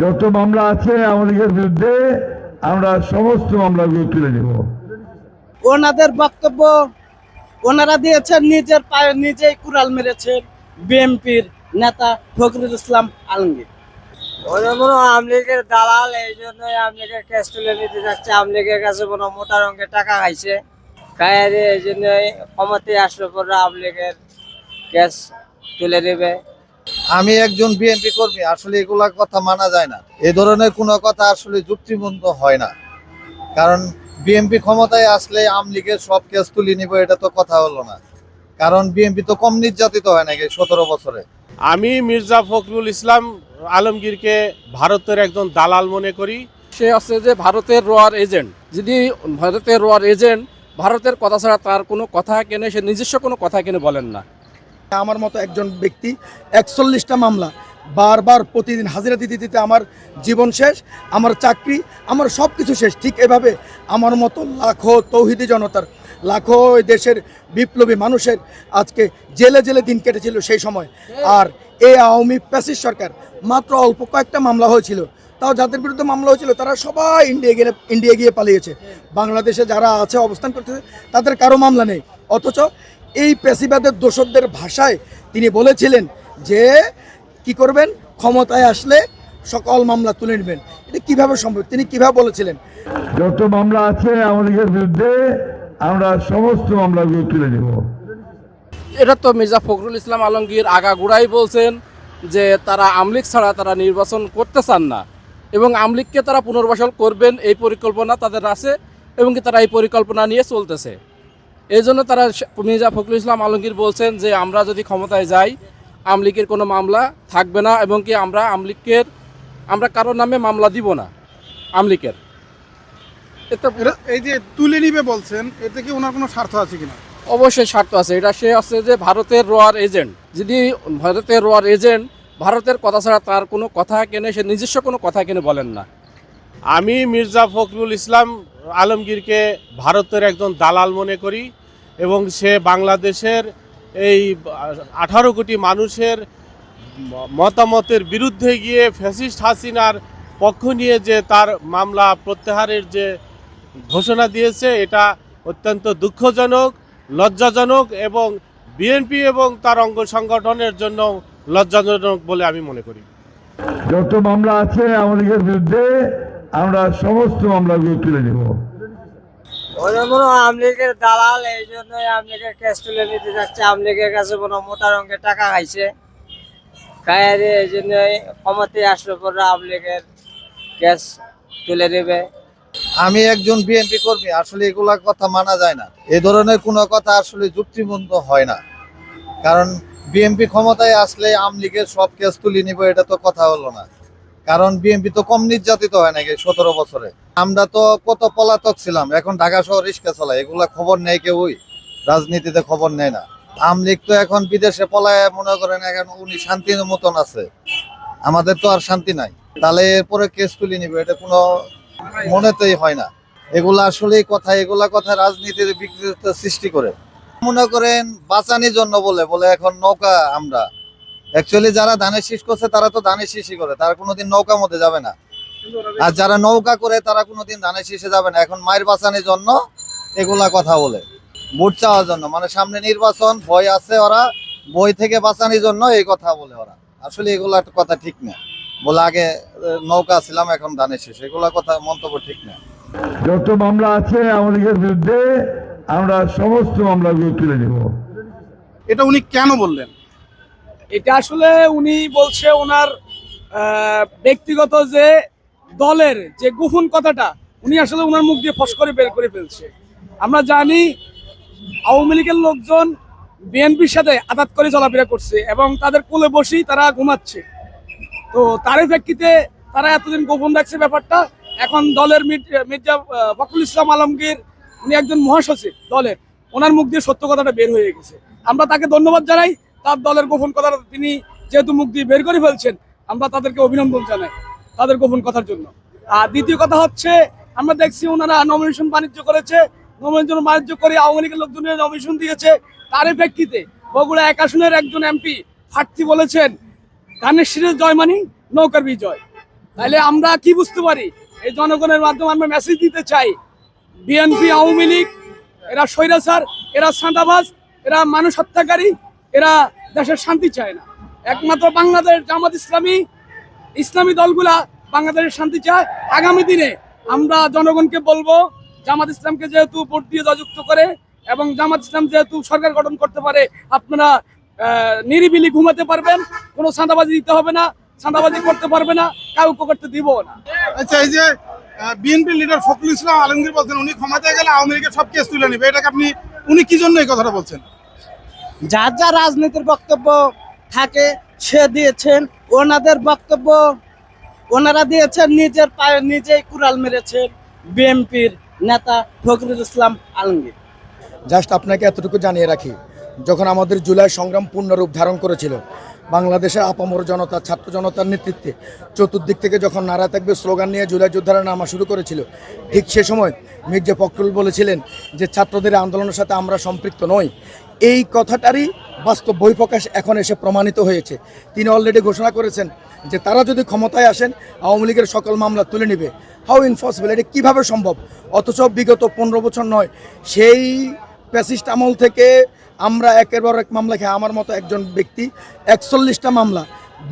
যত মামলা আছে আমাদের বিরুদ্ধে আমরা সমস্ত মামলাগুলো তুলে নেব। ওনাদের বক্তব্য ওনারা দিয়েছেন নিজের পায়ে নিজেই কুড়াল মেরেছেন বিএনপির নেতা ফখরুল ইসলাম আলমগীর। ওদের মনে আমলিগের দালাল এই জন্যই আমলিগের ক্যাশ তুলে নিতে যাচ্ছে। আমলিগের কাছে কোনো মোটা রঙের টাকা খাইছে। খাইয়ারে এই জন্যই ক্ষমতে আসলে পরে আমলিগের ক্যাশ তুলে নেবে। আমি একজন বিএনপি কর্মী আসলে এগুলা কথা মানা যায় না। এ ধরনের কোনো কথা আসলে যুক্তিবন্ধ হয় না। কারণ বিএনপি ক্ষমতায় আসলে আমলিগের সব কেস তুলে নিব এটা তো কথা হলো না। কারণ বিএনপি তো কম নির্যাতিত হয় নাকি সতেরো বছরে? আমি মির্জা ফখরুল ইসলাম আলমগীরকে ভারতের একজন দালাল মনে করি। সে আছে যে ভারতের রোয়ার এজেন্ট। যদি ভারতের রোয়ার এজেন্ট ভারতের কথা ছাড়া তার কোনো কথা কেনে সে নিজস্ব কোনো কথা কেনে বলেন না। আমার মতো একজন ব্যক্তি, একচল্লিশটা মামলা, বারবার প্রতিদিন হাজিরা দিতে দিতে আমার জীবন শেষ, আমার চাকরি, আমার সব কিছু শেষ। ঠিক এভাবে আমার মতো লাখো তৌহিদি জনতার, লাখো দেশের বিপ্লবী মানুষের আজকে জেলে জেলে দিন কেটেছিল সেই সময়। আর এ আওয়ামী প্যাসিস সরকার মাত্র অল্প কয়েকটা মামলা হয়েছিল। তাও যাদের বিরুদ্ধে মামলা হয়েছিল, তারা সবাই ইন্ডিয়া গিয়ে ইন্ডিয়া গিয়ে পালিয়েছে। বাংলাদেশে যারা আছে, অবস্থান করতেছে, তাদের কারও মামলা নেই। অথচ এই পেশিবাদের দোষকদের ভাষায় তিনি বলেছিলেন যে কি করবেন? ক্ষমতায় আসলে সকল মামলা তুলে নেবেন। এটা কীভাবে সম্ভব? তিনি কীভাবে বলেছিলেন? যত মামলা আছে আমাদের বিরুদ্ধে আমরা সমস্ত মামলাগুলো তুলে নেব। এটা তো মির্জা ফখরুল ইসলাম আলমগীর আগাগোড়াই বলছেন যে তারা আমলিক ছাড়া তারা নির্বাচন করতে চান না এবং আমলিককে তারা পুনর্বাসন করবেন এই পরিকল্পনা তাদের আছে এবং তারা এই পরিকল্পনা নিয়ে চলতেছে। এই জন্য তারা মির্জা ফখরুল ইসলাম আলমগীর বলছেন যে আমরা যদি ক্ষমতায় যাই আমলিকের কোনো মামলা থাকবে না এবং কি আমরা আমলিকের আমরা কারোর নামে মামলা দিব না আমলিকের। এতে এই যে তুলে নিবে বলছেন এতে কি ওনার কোনো স্বার্থ আছে কিনা? অবশ্যই স্বার্থ আছে। এটা সে আছে যে ভারতের রোয়ার এজেন্ট। যদি ভারতের রোয়ার এজেন্ট ভারতের কথা ছাড়া তার কোনো কথা কেনে সে নিজস্ব কোনো কথা কেনে বলেন না। আমি মির্জা ফখরুল ইসলাম আলমগীরকে ভারতের একজন দালাল মনে করি। এবং সে বাংলাদেশের এই আঠারো কোটি মানুষের মতামতের বিরুদ্ধে গিয়ে ফ্যাসিস্ট হাসিনার পক্ষ নিয়ে যে তার মামলা প্রত্যাহারের যে ঘোষণা দিয়েছে, এটা অত্যন্ত দুঃখজনক, লজ্জাজনক এবং বিএনপি এবং তার অঙ্গ সংগঠনের জন্য লজ্জাজনক বলে আমি মনে করি। যত মামলা আছে আমাদের বিরুদ্ধে আমরা সমস্ত মামলাগুলো তুলে নেব। মনে আমলিগের দালাল, এই জন্যই আমলিগের ক্যাশ তুলে নিতে যাচ্ছে। আমলিগের কাছে কোনো মোটা রঙের টাকা খাইছে। খাইয়ারে এই জন্যই ক্ষমতে আসলে পরে আমলিগের ক্যাশ তুলে নেবে। আমি একজন বিএনপি কর্মী, আসলে এগুলা কথা মানা যায় না। এ ধরনের কোনো কথা আসলে যুক্তিবন্ধ হয় না। কারণ বিএনপি ক্ষমতায় আসলে আমলিগের সব কেস তুলে নিব, এটা তো কথা হলো না। কারণ বিএনপি তো কম নির্যাতিত হয় নাকি সতেরো বছরে? আমরা তো কত পলাতক ছিলাম, এখন ঢাকা শহর রিক্সা চালায়, এগুলা খবর নেই কেউই? রাজনীতিতে খবর নেয় না। আমলিগ তো এখন বিদেশে পলায়, মনে করেন এখন উনি শান্তির মতন আছে। আমাদের তো আর শান্তি নাই। তাহলে এরপরে কেস তুলে নিবে, এটা কোনো মনেতেই হয় না। এগুলা আসলে কথা, এগুলা কথা রাজনীতির বিকৃত সৃষ্টি করে। মনে করেন বাঁচানির জন্য বলে বলে এখন নৌকা আমরা। অ্যাকচুয়ালি যারা ধানের শীষ করছে তারা তো ধানের শীষই করে। তারা কোনোদিন নৌকা মধ্যে যাবে না। আর যারা নৌকা করে তারা কোনোদিন ধানের শীষে যাবে না। এখন মায়ের বাঁচানির জন্য এগুলা কথা বলে। ভোট চাওয়ার জন্য। মানে সামনে নির্বাচন ভয় আছে ওরা। বই থেকে বাঁচানোর জন্য এই কথা বলে ওরা। আসলে এগুলা কথা ঠিক না। বলে আগে নৌকা ছিলাম এখন ধানের শীষ। এগুলা কথা মন্তব্য ঠিক না। যত মামলা আছে আমাদের বিরুদ্ধে আমরা সমস্ত মামলাগুলো তুলে নেব। এটা উনি কেন বললেন? এটা আসলে উনি বলছে ওনার ব্যক্তিগত যে দলের যে গোপন কথাটা, উনি আসলে ওনার মুখ দিয়ে ফস করে বের করে ফেলছে। আমরা জানি আওয়ামী লীগের লোকজন বিএনপির সাথে আঘাত করে চলাফেরা করছে এবং তাদের কোলে বসেই তারা ঘুমাচ্ছে। তো তারই প্রেক্ষিতে তারা এতদিন গোপন রাখছে ব্যাপারটা। এখন দলের মির- মির্জা ফখরুল ইসলাম আলমগীর, উনি একজন মহাসচিব দলের। ওনার মুখ দিয়ে সত্য কথাটা বের হয়ে গেছে। আমরা তাকে ধন্যবাদ জানাই। তার দলের গোপন কথা তিনি যেহেতু মুখ দিয়ে বের করে ফেলছেন, আমরা তাদেরকে অভিনন্দন জানাই তাদের গোপন কথার জন্য। আর দ্বিতীয় কথা হচ্ছে, আমরা দেখছি ওনারা নমিনেশন বাণিজ্য করেছে নমিনেশন বাণিজ্য করে আওয়ামী লীগের লোকজনের নমিনেশন দিয়েছে। তারই প্রেক্ষিতে বগুড়া এক আসনের একজন এমপি প্রার্থী বলেছেন, ধানের শীষের জয় মানি, নৌকার বিজয়। তাহলে আমরা কি বুঝতে পারি? এই জনগণের মাধ্যমে আমরা মেসেজ দিতে চাই, বিএনপি, আওয়ামী লীগ, এরা স্বৈরাচার, এরা সাঁটাবাজ এরা মানুষ হত্যাকারী এরা দেশের শান্তি চায় না। একমাত্র বাংলাদেশ জামাত ইসলামী ইসলামী দলগুলা বাংলাদেশের শান্তি চায়। আগামী দিনে আমরা জনগণকে বলব, জামাত ইসলামকে যেহেতু ভোট দিয়ে জয়যুক্ত করে এবং জামাত ইসলাম যেহেতু সরকার গঠন করতে পারে, আপনারা নিরিবিলি ঘুমাতে পারবেন, কোনো চাঁদাবাজি দিতে হবে না, চাঁদাবাজি করতে পারবে না, কাউকে করতে দিব না। আচ্ছা এই যে বিএনপি লিডার ফখরুল ইসলাম আলমগীর বলছেন, উনি ক্ষমতায় গেলে আওয়ামী লীগের সব কেস তুলে নেবে। এটাকে আপনি, উনি কি জন্য এই কথাটা বলছেন? যার যা রাজনীতির বক্তব্য থাকে সে দিয়েছেন, ওনাদের বক্তব্য ওনারা দিয়েছেন, নিজের পায়ে নিজেই কুড়াল মেরেছেন বিএনপির নেতা ফখরুল ইসলাম আলমগীর। জাস্ট আপনাকে এতটুকু জানিয়ে রাখি, যখন আমাদের জুলাই সংগ্রাম পূর্ণরূপ ধারণ করেছিল বাংলাদেশের আপামর জনতা, ছাত্র জনতার নেতৃত্বে চতুর্দিক থেকে যখন নারা থাকবে স্লোগান নিয়ে জুলাই যোদ্ধারা নামা শুরু করেছিল, ঠিক সে সময় মির্জা ফখরুল বলেছিলেন যে, ছাত্রদের আন্দোলনের সাথে আমরা সম্পৃক্ত নই এই কথাটারই বাস্তব বহিঃপ্রকাশ এখন এসে প্রমাণিত হয়েছে। তিনি অলরেডি ঘোষণা করেছেন যে তারা যদি ক্ষমতায় আসেন, আওয়ামী লীগের সকল মামলা তুলে নেবে। হাউ ইনফসিবল এটা কীভাবে সম্ভব? অথচ বিগত পনেরো বছর নয়। সেই প্যাসিস্ট আমল থেকে আমরা একের পর এক মামলা খেয়ে আমার মতো একজন ব্যক্তি, একচল্লিশটা মামলা,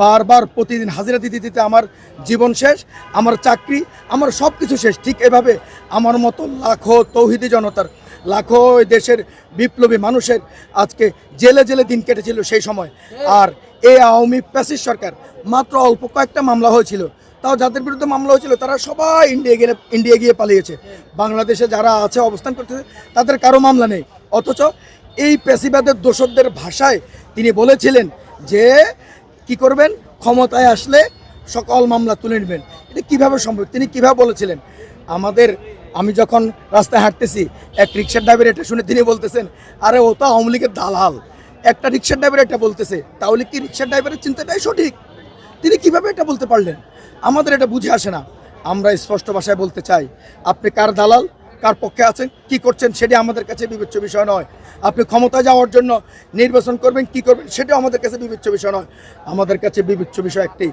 বারবার প্রতিদিন হাজিরা দিতে দিতে আমার জীবন শেষ, আমার চাকরি, আমার সব কিছু শেষ। ঠিক এভাবে আমার মতো লাখো তৌহিদি জনতার লাখো দেশের বিপ্লবী মানুষের আজকে জেলে জেলে দিন কেটেছিল সেই সময়। আর এই আওয়ামী প্যাসিস সরকার মাত্র অল্প কয়েকটা মামলা হয়েছিল। তাও যাদের বিরুদ্ধে মামলা হয়েছিল, তারা সবাই ইন্ডিয়া গেলে ইন্ডিয়া গিয়ে পালিয়েছে। বাংলাদেশে যারা আছে, অবস্থান করতেছে, তাদের কারও মামলা নেই। অথচ এই পেশিবাদের দোষকদের ভাষায় তিনি বলেছিলেন যে, কি করবেন? ক্ষমতায় আসলে সকল মামলা তুলে নেবেন। এটা কীভাবে সম্ভব? তিনি কীভাবে বলেছিলেন? আমাদের আমি যখন রাস্তায় হাঁটতেছি, এক রিক্সার ড্রাইভার এটা শুনে তিনি বলতেছেন, আরে ও তো আওয়ামী লীগের দালাল। একটা রিক্সার ড্রাইভার এটা বলতেছে, তাহলে কি রিক্সার ড্রাইভারের চিন্তাটাই সঠিক? তিনি কীভাবে এটা বলতে পারলেন? আমাদের এটা বুঝে আসে না। আমরা স্পষ্ট ভাষায় বলতে চাই, আপনি কার দালাল? কার পক্ষে আছেন, কি করছেন সেটা আমাদের কাছে বিবেচ্য বিষয় নয়। আপনি ক্ষমতা যাওয়ার জন্য নির্বাচন করবেন, কি করবেন সেটাও আমাদের কাছে বিবেচ্য বিষয় নয়। আমাদের কাছে বিবেচ্য বিষয় একটি।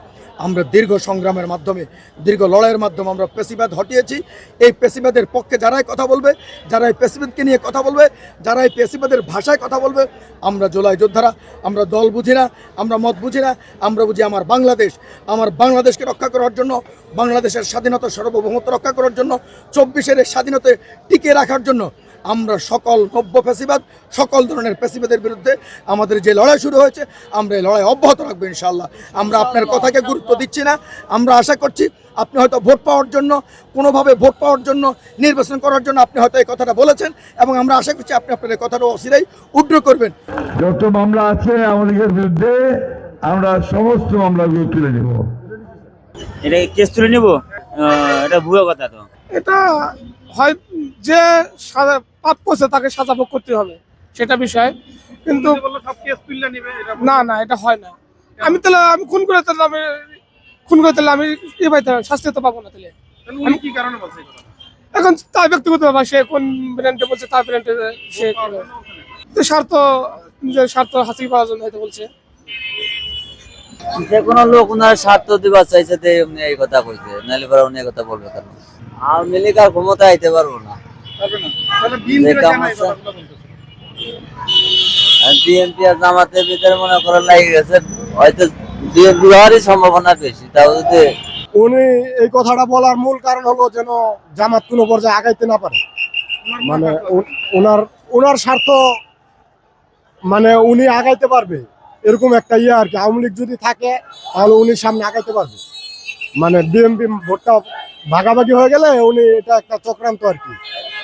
আমরা দীর্ঘ সংগ্রামের মাধ্যমে, দীর্ঘ লড়াইয়ের মাধ্যমে আমরা পেশিবাদ হটিয়েছি। এই পেশিবাদের পক্ষে যারাই কথা বলবে যারা এই পেশিবাদকে নিয়ে কথা বলবে যারা এই পেশিবাদের ভাষায় কথা বলবে, আমরা জোলাই যোদ্ধারা, আমরা দল বুঝি না, আমরা মত বুঝি না, আমরা বুঝি আমার বাংলাদেশ। আমার বাংলাদেশকে রক্ষা করার জন্য বাংলাদেশের স্বাধীনতা সার্বভৌমত্ব রক্ষা করার জন্য চব্বিশের স্বাধীনতা টিকিয়ে রাখার জন্য আমরা সকল নব্য পেশিবাদ সকল ধরনের পেশিবাদের বিরুদ্ধে আমাদের যে লড়াই শুরু হয়েছে আমরা এই লড়াই অব্যাহত রাখব ইনশাল্লাহ আমরা আপনার কথাকে গুরুত্ব দিচ্ছি না। আমরা আশা করছি আপনি হয়তো ভোট পাওয়ার জন্য কোনোভাবে ভোট পাওয়ার জন্য নির্বাচন করার জন্য আপনি হয়তো এই কথাটা বলেছেন এবং আমরা আশা করছি আপনি আপনার এই কথাটা অসিরাই উড্র করবেন। যত মামলা আছে আমাদের বিরুদ্ধে আমরা সমস্ত মামলাগুলো তুলে নেব। এটা কেস তুলে নিব? এটা ভুয়ো কথা তো। এটা হয় যে পাপ করছে তাকে সাজা ভোগ করতে হবে সেটা বিষয়। কিন্তু সব কেস তুলে নেবে এটা না না এটা হয় না। আমি তাহলে আমি খুন করে তাহলে আমি খুন করে তাহলে আমি ইয়ে পাইতে শাস্তি তো পাবো না তাহলে। উনি কি কারণে বলছে এখন তার ব্যক্তিগত ব্যাপার সে কোন ব্র্যান্ডে বলছে তার ব্র্যান্ডে সে স্বার্থ নিজের স্বার্থ হাসিল করার জন্য হয়তো বলছে। যে কোনো লোক ওনার স্বার্থ দিবার চাইছে যে উনি এই কথা কইছে নাহলে পরে উনি এই কথা বলবে কেন? আওয়ামী লীগ আর ক্ষমতা আইতে পারব না। বিএনপি আর জামাতের ভিতরে মনে করেন লাগে গেছে হয়তো বিএনপি হওয়ারই সম্ভাবনা বেশি তাও যদি উনি এই কথাটা বলার মূল কারণ হলো যেন জামাত কোনো পর্যায়ে আগাইতে না পারে। মানে ওনার ওনার স্বার্থ মানে উনি আগাইতে পারবে। এরকম একটা ইয়ে আর কি, আওয়ামী লীগ যদি থাকে, তাহলে উনি সামনে আগাইতে পারবে। মানে বিএনপি ভোটটা ভাগাভাগি হয়ে গেলে উনি এটা একটা চক্রান্ত আর কি।